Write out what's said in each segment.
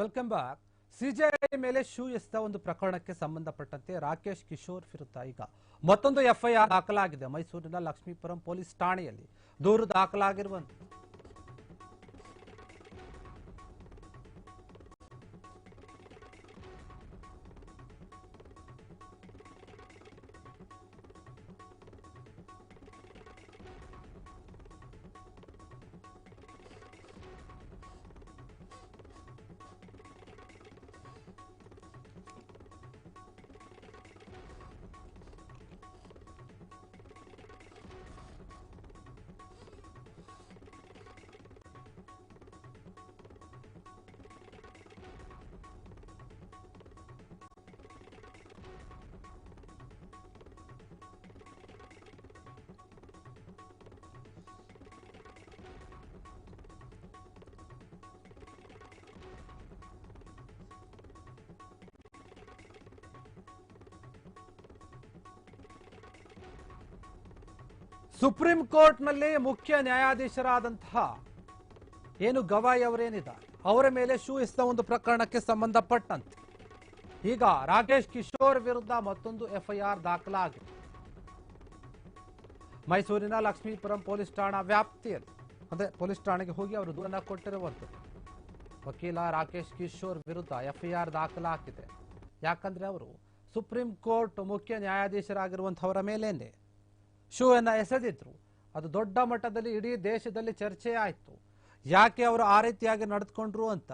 Welcome back C J I ಮೇಲೆ shoe ಎಸೆದ ಒಂದು ಪ್ರಕರಣಕ್ಕೆ ಸಂಬಂಧಪಟ್ಟಂತೆ ರಾಕೇಶ್ ಕಿಶೋರ್ ವಿರುದ್ಧ ಈಗ ಮತ್ತೊಂದು ಎಫ್ಐಆರ್ ದಾಖಲಾಗಿದೆ. ಮೈಸೂರಿನ ಲಕ್ಷ್ಮೀಪುರಂ ಪೊಲೀಸ್ ಠಾಣೆಯಲ್ಲಿ ದೂರು ದಾಖಲಾಗಿರುವಂತೆ. ಸುಪ್ರೀಂ ಕೋರ್ಟ್ನಲ್ಲಿ ಮುಖ್ಯ ನ್ಯಾಯಾಧೀಶರಾದಂತಹ ಏನು ಗವಾಯಿ ಅವರೇನಿದ್ದಾರೆ? ಅವರ ಮೇಲೆ ಶೂ ಇಸ್ತ ಒಂದು ಪ್ರಕರಣಕ್ಕೆ ಸಂಬಂಧಪಟ್ಟಂತೆ. ಈಗ ರಾಕೇಶ್ ಕಿಶೋರ್ ವಿರುದ್ಧ ಮತ್ತೊಂದು ಎಫ್ಐಆರ್ ದಾಖಲಾಗಿದೆ. ಮೈಸೂರಿನ ಲಕ್ಷ್ಮೀಪುರಂ ಪೊಲೀಸ್ ಠಾಣಾ ವ್ಯಾಪ್ತಿಯಲ್ಲಿ. ಅಂದ್ರೆ ಪೊಲೀಸ್ ಠಾಣೆಗೆ ಹೋಗಿ ಅವರು ದೂರನ್ನ ಕೊಟ್ಟಿರುವಂಥದ್ದು. ವಕೀಲ ರಾಕೇಶ್ ಕಿಶೋರ್ ವಿರುದ್ಧ ಎಫ್ಐಆರ್ ದಾಖಲಾಗಿದೆ. ಯಾಕಂದ್ರೆ ಅವರು ಸುಪ್ರೀಂ ಕೋರ್ಟ್ ಮುಖ್ಯ ನ್ಯಾಯಾಧೀಶರಾಗಿರುವಂಥವರ ಮೇಲೇನೆ ಶೂ ಅನ್ನ ಎಸೆದಿದ್ರು. ಅದು ದೊಡ್ಡ ಮಟ್ಟದಲ್ಲಿ ಇಡೀ ದೇಶದಲ್ಲಿ ಚರ್ಚೆ ಆಯಿತು. ಯಾಕೆ ಅವರು ಆ ರೀತಿಯಾಗಿ ನಡೆದುಕೊಂಡ್ರು ಅಂತ.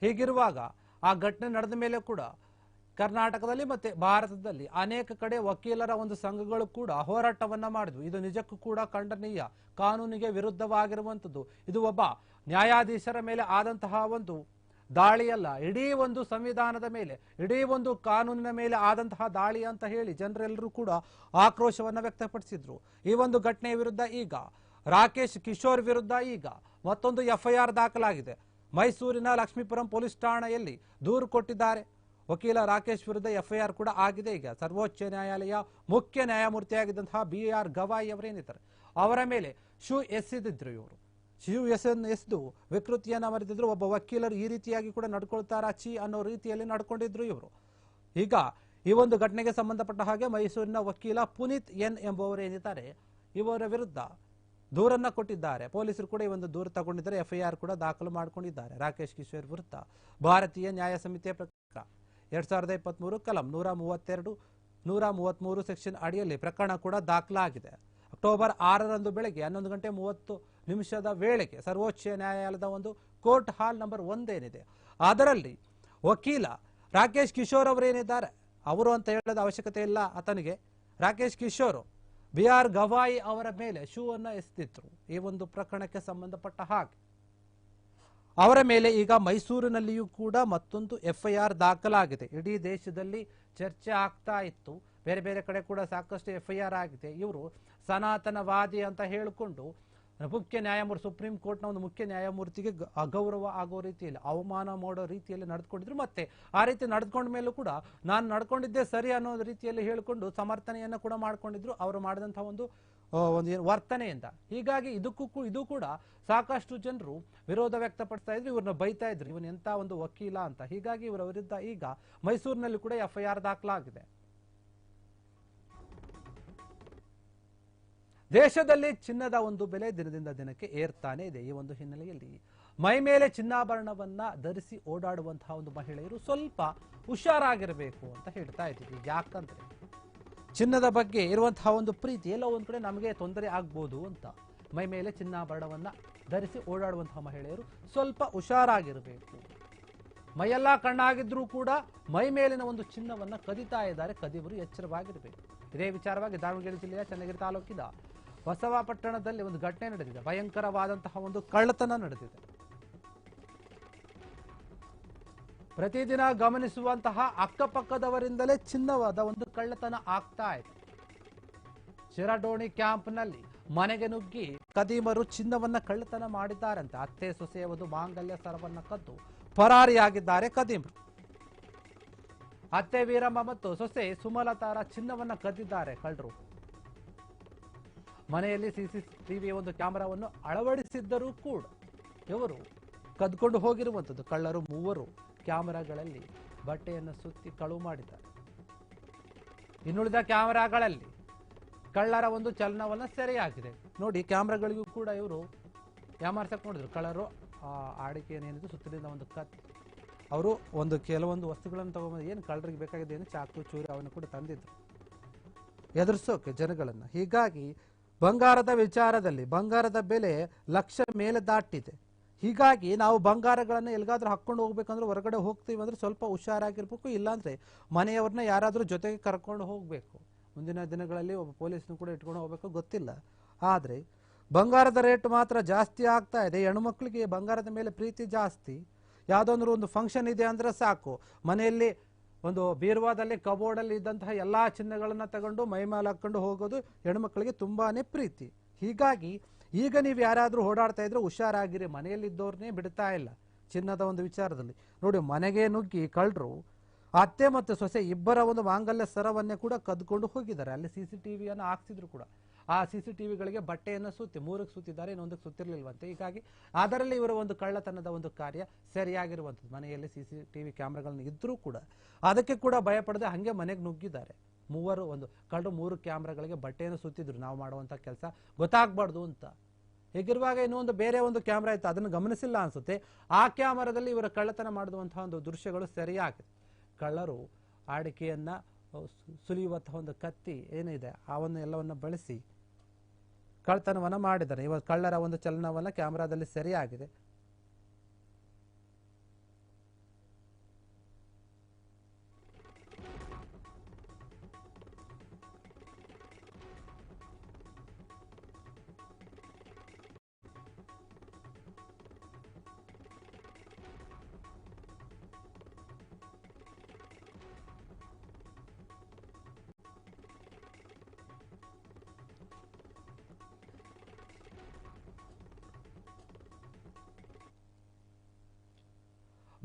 ಹೀಗಿರುವಾಗ ಆ ಘಟನೆ ನಡೆದ ಮೇಲೆ ಕೂಡ ಕರ್ನಾಟಕದಲ್ಲಿ ಮತ್ತೆ ಭಾರತದಲ್ಲಿ ಅನೇಕ ಕಡೆ ವಕೀಲರ ಒಂದು ಸಂಘಗಳು ಕೂಡ ಹೋರಾಟವನ್ನ ಮಾಡಿದ್ವು. ಇದು ನಿಜಕ್ಕೂ ಕೂಡ ಖಂಡನೀಯ. ಕಾನೂನಿಗೆ ವಿರುದ್ಧವಾಗಿರುವಂಥದ್ದು. ಇದು ಒಬ್ಬ ನ್ಯಾಯಾಧೀಶರ ಮೇಲೆ ಆದಂತಹ ಒಂದು ದಾಳಿಯಲ್ಲ, ಇಡೀ ಒಂದು ಸಂವಿಧಾನದ ಮೇಲೆ, ಇಡೀ ಒಂದು ಕಾನೂನಿನ ಮೇಲೆ ಆದಂತಹ ದಾಳಿ ಅಂತ ಹೇಳಿ ಜನರೆಲ್ಲರೂ ಕೂಡ ಆಕ್ರೋಶವನ್ನ ವ್ಯಕ್ತಪಡಿಸಿದ್ರು. ಈ ಒಂದು ಘಟನೆ ವಿರುದ್ಧ ಈಗ, ರಾಕೇಶ್ ಕಿಶೋರ್ ವಿರುದ್ಧ ಈಗ ಮತ್ತೊಂದು ಎಫ್ಐಆರ್ ದಾಖಲಾಗಿದೆ. ಮೈಸೂರಿನ ಲಕ್ಷ್ಮೀಪುರಂ ಪೊಲೀಸ್ ಠಾಣೆಯಲ್ಲಿ ದೂರು ಕೊಟ್ಟಿದ್ದಾರೆ. ವಕೀಲ ರಾಕೇಶ್ ವಿರುದ್ಧ ಎಫ್ಐಆರ್ ಕೂಡ ಆಗಿದೆ. ಈಗ ಸರ್ವೋಚ್ಚ ನ್ಯಾಯಾಲಯ ಮುಖ್ಯ ನ್ಯಾಯಮೂರ್ತಿಯಾಗಿದ್ದಂತಹ ಬಿ ಆರ್ ಗವಾಯಿ ಅವರೇನಿದ್ದಾರೆ? ಅವರ ಮೇಲೆ ಶೂ ಎಸೆದಿದ್ರು ಇವರು. ಶೂ ವ್ಯಸನ ಎಸ್ದು ವಿಕೃತಿಯನ್ನು ಮರೆತಿದ್ರು. ಒಬ್ಬ ವಕೀಲರು ಈ ರೀತಿಯಾಗಿ ಕೂಡ ನಡ್ಕೊಳ್ತಾರಾ ಚಿ ಅನ್ನೋ ರೀತಿಯಲ್ಲಿ ನಡ್ಕೊಂಡಿದ್ರು ಇವರು. ಈಗ ಈ ಒಂದು ಘಟನೆಗೆ ಸಂಬಂಧಪಟ್ಟ ಹಾಗೆ ಮೈಸೂರಿನ ವಕೀಲ ಪುನೀತ್ ಎನ್ ಎಂಬುವರು ಏನಿದ್ದಾರೆ, ಇವರ ವಿರುದ್ಧ ದೂರನ್ನ ಕೊಟ್ಟಿದ್ದಾರೆ. ಪೊಲೀಸರು ಕೂಡ ಈ ಒಂದು ದೂರು ತಗೊಂಡಿದ್ದಾರೆ. ಎಫ್ಐಆರ್ ಕೂಡ ದಾಖಲು ಮಾಡಿಕೊಂಡಿದ್ದಾರೆ. ರಾಕೇಶ್ ಕಿಶೋರ್ ವಿರುದ್ಧ ಭಾರತೀಯ ನ್ಯಾಯ ಸಮಿತಿಯ ಪ್ರಕಾರ ಎರಡ್ ಸಾವಿರದ ಇಪ್ಪತ್ಮೂರು ಕಲಂ ನೂರ ಮೂವತ್ತೆರಡು, ನೂರ ಮೂವತ್ಮೂರು ಸೆಕ್ಷನ್ ಅಡಿಯಲ್ಲಿ ಪ್ರಕರಣ ಕೂಡ ದಾಖಲಾಗಿದೆ. ಅಕ್ಟೋಬರ್ ಆರರಂದು ಬೆಳಗ್ಗೆ ಹನ್ನೊಂದು ಗಂಟೆ ಮೂವತ್ತು ನಿಮಿಷದ ವೇಳೆಗೆ ಸರ್ವೋಚ್ಚ ನ್ಯಾಯಾಲಯದ ಒಂದು ಕೋರ್ಟ್ ಹಾಲ್ ನಂಬರ್ ಒಂದೇನಿದೆ. ಅದರಲ್ಲಿ ವಕೀಲ ರಾಕೇಶ್ ಕಿಶೋರ್ ಅವರೇನಿದ್ದಾರೆ? ಅವರು ಅಂತ ಹೇಳೋದ ಅವಶ್ಯಕತೆ ಇಲ್ಲ ಆತನಿಗೆ. ರಾಕೇಶ್ ಕಿಶೋರ್ ಬಿ ಆರ್ ಗವಾಯಿ ಅವರ ಮೇಲೆ ಶೂ ಅನ್ನ ಎಸೆದಿದ್ರು. ಈ ಒಂದು ಪ್ರಕರಣಕ್ಕೆ ಸಂಬಂಧಪಟ್ಟ ಹಾಗೆ. ಅವರ ಮೇಲೆ ಈಗ ಮೈಸೂರಿನಲ್ಲಿಯೂ ಕೂಡ ಮತ್ತೊಂದು ಎಫ್ಐಆರ್ ದಾಖಲಾಗಿದೆ. ಇಡೀ ದೇಶದಲ್ಲಿ ಚರ್ಚೆ ಆಗ್ತಾ ಇತ್ತು. ಬೇರೆ ಬೇರೆ ಕಡೆ ಕೂಡ ಸಾಕಷ್ಟು ಎಫ್ಐಆರ್ ಆಗಿದೆ. ಇವರು ಸನಾತನವಾದಿ ಅಂತ ಹೇಳಿಕೊಂಡು ಮುಖ್ಯ ನ್ಯಾಯಮೂರ್ತಿ, ಸುಪ್ರೀಂ ಕೋರ್ಟ್ನ ಒಂದು ಮುಖ್ಯ ನ್ಯಾಯಮೂರ್ತಿಗೆ ಅಗೌರವ ಆಗೋ ರೀತಿಯಲ್ಲಿ, ಅವಮಾನ ಮಾಡೋ ರೀತಿಯಲ್ಲಿ ನಡೆದುಕೊಂಡಿದ್ರು. ಮತ್ತೆ ಆ ರೀತಿ ನಡೆದುಕೊಂಡ ಮೇಲೂ ಕೂಡ ನಾನು ನಡ್ಕೊಂಡಿದ್ದೆ ಸರಿ ಅನ್ನೋ ರೀತಿಯಲ್ಲಿ ಹೇಳಿಕೊಂಡು ಸಮರ್ಥನೆಯನ್ನು ಕೂಡ ಮಾಡ್ಕೊಂಡಿದ್ರು. ಅವರು ಮಾಡಿದಂಥ ಒಂದು ಒಂದು ವರ್ತನೆಯಿಂದ. ಹೀಗಾಗಿ ಇದಕ್ಕೂ ಇದು ಕೂಡ ಸಾಕಷ್ಟು ಜನರು ವಿರೋಧ ವ್ಯಕ್ತಪಡಿಸ್ತಾ ಇದ್ರು. ಇವ್ರನ್ನ ಬೈತಾ ಇದ್ರು. ಇವನ್ ಎಂತ ಒಂದು ವಕೀಲ ಅಂತ. ಹೀಗಾಗಿ ಇವರ ವಿರುದ್ಧ ಈಗ ಮೈಸೂರಿನಲ್ಲಿ ಕೂಡ ಎಫ್ಐಆರ್ ದಾಖಲಾಗಿದೆ. ದೇಶದಲ್ಲಿ ಚಿನ್ನದ ಒಂದು ಬೆಲೆ ದಿನದಿಂದ ದಿನಕ್ಕೆ ಏರ್ತಾನೆ ಇದೆ ಈ ಒಂದು ಹಿನ್ನೆಲೆಯಲ್ಲಿ. ಮೈ ಮೇಲೆ ಚಿನ್ನಾಭರಣವನ್ನ ಧರಿಸಿ ಓಡಾಡುವಂತಹ ಒಂದು ಮಹಿಳೆಯರು ಸ್ವಲ್ಪ ಹುಷಾರಾಗಿರಬೇಕು ಅಂತ ಹೇಳ್ತಾ ಇದ್ದೀವಿ. ಯಾಕಂದ್ರೆ ಚಿನ್ನದ ಬಗ್ಗೆ ಇರುವಂತಹ ಒಂದು ಪ್ರೀತಿ ಎಲ್ಲೋ ಒಂದು ಕಡೆ ನಮಗೆ ತೊಂದರೆ ಆಗ್ಬೋದು ಅಂತ. ಮೈ ಮೇಲೆ ಚಿನ್ನಾಭರಣವನ್ನ ಧರಿಸಿ ಓಡಾಡುವಂತಹ ಮಹಿಳೆಯರು ಸ್ವಲ್ಪ ಹುಷಾರಾಗಿರಬೇಕು. ಮೈಯೆಲ್ಲ ಕಣ್ಣಾಗಿದ್ರೂ ಕೂಡ ಮೈ ಮೇಲಿನ ಒಂದು ಚಿನ್ನವನ್ನ ಕದಿತಾ ಇದ್ದಾರೆ. ಕದಿಯವರು ಎಚ್ಚರವಾಗಿರಬೇಕು. ಇದೇ ವಿಚಾರವಾಗಿ ದಾವಣಗೆರೆ ಜಿಲ್ಲೆಯ ಚನ್ನಗಿರಿ ತಾಲೂಕಿನ ಬಸವಾಪಟ್ಟಣದಲ್ಲಿ ಒಂದು ಘಟನೆ ನಡೆದಿದೆ. ಭಯಂಕರವಾದಂತಹ ಒಂದು ಕಳ್ಳತನ ನಡೆದಿದೆ. ಪ್ರತಿದಿನ ಗಮನಿಸುವಂತಹ ಅಕ್ಕಪಕ್ಕದವರಿಂದಲೇ ಚಿನ್ನವಾದ ಒಂದು ಕಳ್ಳತನ ಆಗ್ತಾ ಇದೆ. ಶಿರಡೋಣಿ ಕ್ಯಾಂಪ್ನಲ್ಲಿ ಮನೆಗೆ ನುಗ್ಗಿ ಕದೀಮರು ಚಿನ್ನವನ್ನ ಕಳ್ಳತನ ಮಾಡಿದ್ದಾರಂತೆ. ಅತ್ತೆ ಸೊಸೆಯ ಒಂದು ಮಾಂಗಲ್ಯ ಸರವನ್ನ ಕದ್ದು ಪರಾರಿಯಾಗಿದ್ದಾರೆ ಕದೀಮರು ಅತ್ತೆ ವೀರಮ್ಮ ಮತ್ತು ಸೊಸೆ ಸುಮಲತಾರ ಚಿನ್ನವನ್ನ ಕದ್ದಿದ್ದಾರೆ ಕಳ್ಳರು. ಮನೆಯಲ್ಲಿ ಸಿಸಿಟಿವಿ ಒಂದು ಕ್ಯಾಮೆರಾವನ್ನು ಅಳವಡಿಸಿದ್ದರೂ ಕೂಡ ಇವರು ಕದ್ಕೊಂಡು ಹೋಗಿರುವಂಥದ್ದು. ಕಳ್ಳರು ಮೂವರು ಕ್ಯಾಮರಾಗಳಲ್ಲಿ ಬಟ್ಟೆಯನ್ನು ಸುತ್ತಿ ಕಳುವು ಮಾಡಿದ್ದಾರೆ. ಇನ್ನುಳಿದ ಕ್ಯಾಮರಾಗಳಲ್ಲಿ ಕಳ್ಳರ ಒಂದು ಚಲನವನ್ನ ಸೆರೆಯಾಗಿದೆ. ನೋಡಿ, ಕ್ಯಾಮ್ರಾಗಳಿಗೂ ಕೂಡ ಇವರು ಯಾಮಾರ್ಸಕ್ ನೋಡಿದ್ರು ಕಳ್ಳರು, ಆ ಆಡಿಕೆಯನ್ನೇನಿದೆ ಸುತ್ತಲಿಂದ ಒಂದು ಕತ್. ಅವರು ಒಂದು ಕೆಲವೊಂದು ವಸ್ತುಗಳನ್ನು ತಗೊಂಬಂದು ಏನು ಕಳ್ಳರಿಗೆ ಬೇಕಾಗಿದೆ ಏನು, ಚಾಕು, ಚೂರಿ, ಅವನ್ನು ಕೂಡ ತಂದಿದ್ರು. ಎದುರಿಸೋಕೆ ಜನಗಳನ್ನು. ಹೀಗಾಗಿ ಬಂಗಾರದ ವಿಚಾರದಲ್ಲಿ, ಬಂಗಾರದ ಬೆಲೆ ಲಕ್ಷ ಮೇಲೆ ದಾಟಿದೆ. ಹೀಗಾಗಿ ನಾವು ಬಂಗಾರಗಳನ್ನು ಎಲ್ಲಿಗಾದ್ರೂ ಹಾಕ್ಕೊಂಡು ಹೋಗ್ಬೇಕಂದ್ರೆ ಹೊರಗಡೆ ಹೋಗ್ತೀವಿ ಅಂದ್ರೆ ಸ್ವಲ್ಪ ಹುಷಾರಾಗಿರ್ಬೇಕು, ಇಲ್ಲಾಂದರೆ ಮನೆಯವ್ರನ್ನ ಯಾರಾದರೂ ಜೊತೆಗೆ ಕರ್ಕೊಂಡು ಹೋಗಬೇಕು. ಮುಂದಿನ ದಿನಗಳಲ್ಲಿ ಒಬ್ಬ ಪೊಲೀಸ್ನು ಕೂಡ ಇಟ್ಕೊಂಡು ಹೋಗ್ಬೇಕು, ಗೊತ್ತಿಲ್ಲ. ಆದರೆ ಬಂಗಾರದ ರೇಟ್ ಮಾತ್ರ ಜಾಸ್ತಿ ಆಗ್ತಾ ಇದೆ. ಹೆಣ್ಮಕ್ಳಿಗೆ ಬಂಗಾರದ ಮೇಲೆ ಪ್ರೀತಿ ಜಾಸ್ತಿ. ಯಾವುದೊಂದು ಒಂದು ಫಂಕ್ಷನ್ ಇದೆ ಅಂದ್ರೆ ಸಾಕು. ಮನೆಯಲ್ಲಿ ಒಂದು ಬೀರ್ವಾದಲ್ಲಿ ಕಬೋರ್ಡಲ್ಲಿ ಇದ್ದಂತಹ ಎಲ್ಲಾ ಚಿಹ್ನೆಗಳನ್ನು ತಗೊಂಡು ಮೈಮೇಲೆ ಹಾಕೊಂಡು ಹೋಗೋದು ಹೆಣ್ಮಕ್ಳಿಗೆ ತುಂಬಾನೇ ಪ್ರೀತಿ. ಹೀಗಾಗಿ ಈಗ ನೀವು ಯಾರಾದರೂ ಓಡಾಡ್ತಾ ಇದ್ರೆ ಹುಷಾರಾಗಿರಿ. ಮನೆಯಲ್ಲಿದ್ದವ್ರನ್ನೇ ಬಿಡ್ತಾ ಇಲ್ಲ ಚಿನ್ನದ ಒಂದು ವಿಚಾರದಲ್ಲಿ. ನೋಡಿ, ಮನೆಗೆ ನುಗ್ಗಿ ಕಳ್ಳರು ಅತ್ತೆ ಮತ್ತು ಸೊಸೆ ಇಬ್ಬರ ಒಂದು ಮಾಂಗಲ್ಯ ಸರವನ್ನೇ ಕೂಡ ಕದ್ಕೊಂಡು ಹೋಗಿದ್ದಾರೆ. ಅಲ್ಲಿ ಸಿ ಸಿ ಟಿವಿಯನ್ನು ಹಾಕ್ಸಿದ್ರು ಕೂಡ. ಆ ಸಿ ಸಿ ಟಿವಿಗಳಿಗೆ ಬಟ್ಟೆಯನ್ನು ಸುತ್ತಿ, ಮೂರಕ್ಕೆ ಸುತ್ತಿದ್ದಾರೆ, ಇನ್ನೊಂದಕ್ಕೆ ಸುತ್ತಿರಲಿಲ್ವಂತೆ. ಹೀಗಾಗಿ ಅದರಲ್ಲಿ ಇವರ ಒಂದು ಕಳ್ಳತನದ ಒಂದು ಕಾರ್ಯ ಸರಿಯಾಗಿರುವಂಥದ್ದು. ಮನೆಯಲ್ಲಿ ಸಿ ಸಿ ಟಿವಿ ಕ್ಯಾಮ್ರಾಗಳನ್ನು ಇದ್ದರೂ ಕೂಡ ಅದಕ್ಕೆ ಕೂಡ ಭಯಪಡದೆ ಹಂಗೆ ಮನೆಗೆ ನುಗ್ಗಿದ್ದಾರೆ. ಮೂವರು, ಒಂದು ಕಳ್ಳು ಮೂರು ಕ್ಯಾಮ್ರಾಗಳಿಗೆ ಬಟ್ಟೆಯನ್ನು ಸುತ್ತಿದ್ರು. ನಾವು ಮಾಡುವಂಥ ಕೆಲಸ ಗೊತ್ತಾಗಬಾರ್ದು ಅಂತ. ಹೀಗಿರುವಾಗ ಇನ್ನೊಂದು ಬೇರೆ ಒಂದು ಕ್ಯಾಮ್ರಾ ಇತ್ತು. ಅದನ್ನು ಗಮನಿಸಿಲ್ಲ ಅನ್ಸುತ್ತೆ. ಆ ಕ್ಯಾಮರಾದಲ್ಲಿ ಇವರ ಕಳ್ಳತನ ಮಾಡುವಂತಹ ಒಂದು ದೃಶ್ಯಗಳು ಸರಿಯಾಗಿದೆ. ಕಳ್ಳರು ಆಡಿಕೆಯನ್ನ ಸುಲಿಯುವಂತಹ ಒಂದು ಕತ್ತಿ ಏನಿದೆ ಅವನ್ನು ಎಲ್ಲವನ್ನ ಬಳಸಿ ಕಳ್ಳತನವನ್ನ ಮಾಡಿದ್ದಾರೆ. ಇವಾಗ ಕಳ್ಳರ ಒಂದು ಚಲನವನ್ನು ಕ್ಯಾಮ್ರಾದಲ್ಲಿ ಸರಿಯಾಗಿದೆ.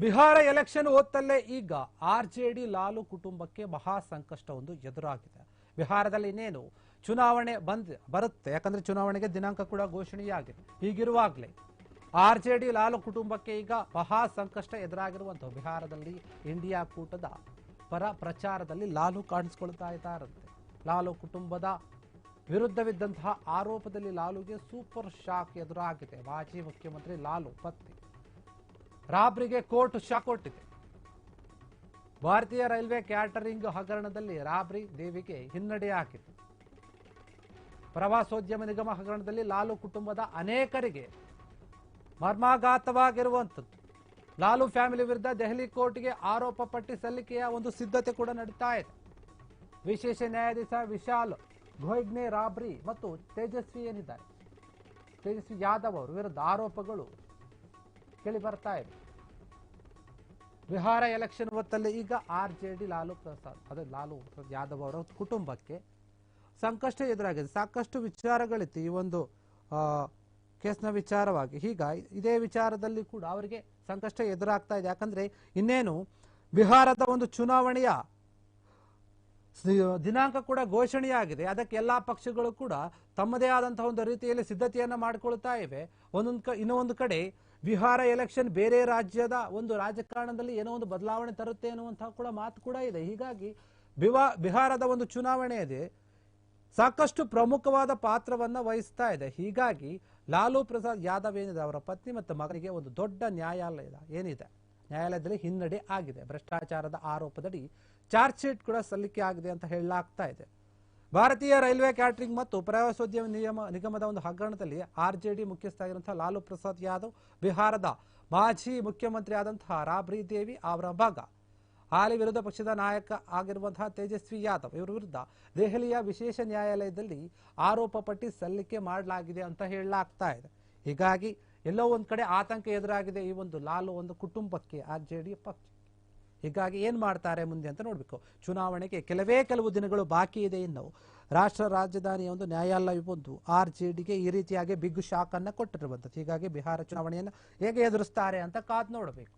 ಬಿಹಾರ ಎಲೆಕ್ಷನ್ ಓದ್ತಲ್ಲೇ ಈಗ ಆರ್ ಜೆ ಡಿ ಲಾಲು ಕುಟುಂಬಕ್ಕೆ ಮಹಾ ಸಂಕಷ್ಟ ಒಂದು ಎದುರಾಗಿದೆ. ಬಿಹಾರದಲ್ಲಿ ಇನ್ನೇನು ಚುನಾವಣೆ ಬಂದ್ ಬರುತ್ತೆ. ಯಾಕಂದ್ರೆ ಚುನಾವಣೆಗೆ ದಿನಾಂಕ ಕೂಡ ಘೋಷಣೆಯಾಗಿದೆ. ಹೀಗಿರುವಾಗಲೇ ಆರ್ ಜೆ ಡಿ ಲಾಲು ಕುಟುಂಬಕ್ಕೆ ಈಗ ಮಹಾ ಸಂಕಷ್ಟ ಎದುರಾಗಿರುವಂತಹ ಬಿಹಾರದಲ್ಲಿ ಇಂಡಿಯಾ ಕೂಟದ ಪರ ಪ್ರಚಾರದಲ್ಲಿ ಲಾಲು ಕಾಣಿಸ್ಕೊಳ್ತಾ ಇದ್ದಾರಂತೆ. ಲಾಲು ಕುಟುಂಬದ ವಿರುದ್ಧವಿದ್ದಂತಹ ಆರೋಪದಲ್ಲಿ ಲಾಲುಗೆ ಸೂಪರ್ ಶಾಕ್ ಎದುರಾಗಿದೆ. ಮಾಜಿ ಮುಖ್ಯಮಂತ್ರಿ ಲಾಲು ಪತ್ನಿ ರಾಬ್ರಿಗೆ ಕೋರ್ಟ್ ಶಾಕ್ ಕೊಟ್ಟಿದೆ. ಭಾರತೀಯ ರೈಲ್ವೆ ಕ್ಯಾಟರಿಂಗ್ ಹಗರಣದಲ್ಲಿ ರಾಬ್ರಿ ದೇವಿಗೆ ಹಿನ್ನಡೆ ಹಾಕಿತು ಪ್ರವಾಸೋದ್ಯಮ ನಿಗಮ ಹಗರಣದಲ್ಲಿ ಲಾಲು ಕುಟುಂಬದ ಅನೇಕರಿಗೆ ಮರ್ಮಾಘಾತವಾಗಿರುವಂಥದ್ದು. ಲಾಲು ಫ್ಯಾಮಿಲಿ ವಿರುದ್ಧ ದೆಹಲಿ ಕೋರ್ಟ್ಗೆ ಆರೋಪ ಪಟ್ಟಿ ಸಲ್ಲಿಕೆಯ ಒಂದು ಸಿದ್ಧತೆ ಕೂಡ ನಡೀತಾ ಇದೆ. ವಿಶೇಷ ನ್ಯಾಯಾಧೀಶ ವಿಶಾಲ್ ಘೋಯ್ಗ್ನೆ ರಾಬ್ರಿ ಮತ್ತು ತೇಜಸ್ವಿ ಏನಿದ್ದಾರೆ? ತೇಜಸ್ವಿ ಯಾದವ್ ಅವರ ವಿರುದ್ಧ ಆರೋಪಗಳು ಕೇಳಿ ಬರ್ತಾ ಇದೆ. ಬಿಹಾರ ಎಲೆಕ್ಷನ್ ಹೊತ್ತಲ್ಲಿ ಈಗ R J D Lalu Prasad, ಅದೇ ಲಾಲು ಪ್ರಸಾದ್ ಯಾದವ್ ಅವರ ಕುಟುಂಬಕ್ಕೆ ಸಂಕಷ್ಟ ಎದುರಾಗಿದೆ. ಸಾಕಷ್ಟು ವಿಚಾರಗಳಿತ್ತು ಈ ಒಂದು ಕೇಸ್ನ ವಿಚಾರವಾಗಿ. ಈಗ ಇದೇ ವಿಚಾರದಲ್ಲಿ ಕೂಡ ಅವರಿಗೆ ಸಂಕಷ್ಟ ಎದುರಾಗ್ತಾ ಇದೆ. ಯಾಕಂದ್ರೆ ಇನ್ನೇನು ಬಿಹಾರದ ಒಂದು ಚುನಾವಣೆಯ ದಿನಾಂಕ ಕೂಡ ಘೋಷಣೆಯಾಗಿದೆ. ಅದಕ್ಕೆ ಎಲ್ಲಾ ಪಕ್ಷಗಳು ಕೂಡ ತಮ್ಮದೇ ಆದಂತಹ ಒಂದು ರೀತಿಯಲ್ಲಿ ಸಿದ್ಧತೆಯನ್ನು ಮಾಡಿಕೊಳ್ತಾ ಇವೆ. ಒಂದೊಂದು ಕ ಇನ್ನೂ ಕಡೆ ಬಿಹಾರ ಎಲೆಕ್ಷನ್ ಬೇರೆ ರಾಜ್ಯದ ಒಂದು ರಾಜಕಾರಣದಲ್ಲಿ ಏನೋ ಒಂದು ಬದಲಾವಣೆ ತರುತ್ತೆ ಅನ್ನುವಂತಹ ಕೂಡ ಮಾತು ಕೂಡ ಇದೆ. ಹೀಗಾಗಿ ಬಿವಾ ಬಿಹಾರದ ಒಂದು ಚುನಾವಣೆ ಇದೆ. ಸಾಕಷ್ಟು ಪ್ರಮುಖವಾದ ಪಾತ್ರವನ್ನ ವಹಿಸ್ತಾ ಇದೆ. ಹೀಗಾಗಿ ಲಾಲು ಪ್ರಸಾದ್ ಯಾದವ್ ಏನಿದೆ? ಅವರ ಪತ್ನಿ ಮತ್ತು ಮಗನಿಗೆ ಒಂದು ದೊಡ್ಡ ನ್ಯಾಯಾಲಯದ ಏನಿದೆ? ನ್ಯಾಯಾಲಯದಲ್ಲಿ ಹಿನ್ನಡೆ ಆಗಿದೆ. ಭ್ರಷ್ಟಾಚಾರದ ಆರೋಪದಡಿ ಚಾರ್ಜ್ ಶೀಟ್ ಕೂಡ ಸಲ್ಲಿಕೆ ಆಗಿದೆ ಅಂತ ಹೇಳಲಾಗ್ತಾ ಇದೆ. ಭಾರತೀಯ ರೈಲ್ವೆ ಕ್ಯಾಟರಿಂಗ್ ಮತ್ತು ಪ್ರವಾಸೋದ್ಯಮ ನಿಯಮ ನಿಗಮದ ಒಂದು ಹಗರಣದಲ್ಲಿ ಆರ್ ಜೆ ಡಿ ಮುಖ್ಯಸ್ಥ ಆಗಿರುವಂತಹ ಲಾಲು ಪ್ರಸಾದ್ ಯಾದವ್, ಬಿಹಾರದ ಮಾಜಿ ಮುಖ್ಯಮಂತ್ರಿ ಆದಂತಹ ರಾಬ್ರಿ ದೇವಿ ಅವರ ಭಾಗ ಹಾಲಿ ವಿರೋಧ ಪಕ್ಷದ ನಾಯಕ ಆಗಿರುವಂತಹ ತೇಜಸ್ವಿ ಯಾದವ್ ಇವರ ವಿರುದ್ಧ ದೆಹಲಿಯ ವಿಶೇಷ ನ್ಯಾಯಾಲಯದಲ್ಲಿ ಆರೋಪ ಪಟ್ಟಿ ಸಲ್ಲಿಕೆ ಮಾಡಲಾಗಿದೆ ಅಂತ ಹೇಳಲಾಗ್ತಾ ಇದೆ. ಹೀಗಾಗಿ ಎಲ್ಲೋ ಒಂದು ಕಡೆ ಆತಂಕ ಎದುರಾಗಿದೆ ಈ ಒಂದು ಲಾಲು ಒಂದು ಕುಟುಂಬಕ್ಕೆ ಆರ್ ಜೆ ಪಕ್ಷ. ಹೀಗಾಗಿ ಏನ್ ಮಾಡ್ತಾರೆ ಮುಂದೆ ಅಂತ ನೋಡ್ಬೇಕು. ಚುನಾವಣೆಗೆ ಕೆಲವೇ ಕೆಲವು ದಿನಗಳು ಬಾಕಿ ಇದೆ ಇನ್ನು ರಾಷ್ಟ್ರ ರಾಜಧಾನಿಯ ಒಂದು ನ್ಯಾಯಾಲಯ ಒಂದು ಆರ್ ಜೆ ಡಿಗೆ ಈ ರೀತಿಯಾಗಿ ಬಿಗ್ ಶಾಕ್ ಅನ್ನ ಕೊಟ್ಟಿರುವಂಥದ್ದು. ಹೀಗಾಗಿ ಬಿಹಾರ ಚುನಾವಣೆಯನ್ನು ಹೇಗೆ ಎದುರಿಸ್ತಾರೆ ಅಂತ ಕಾದು ನೋಡಬೇಕು.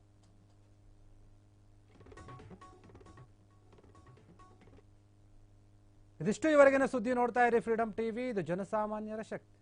ಇದಿಷ್ಟು ಇವರೆಗಿನ ಸುದ್ದಿ ನೋಡ್ತಾ ಇರಿ ಫ್ರೀಡಂ ಟಿವಿ ಇದು ಜನಸಾಮಾನ್ಯರ ಶಕ್ತಿ.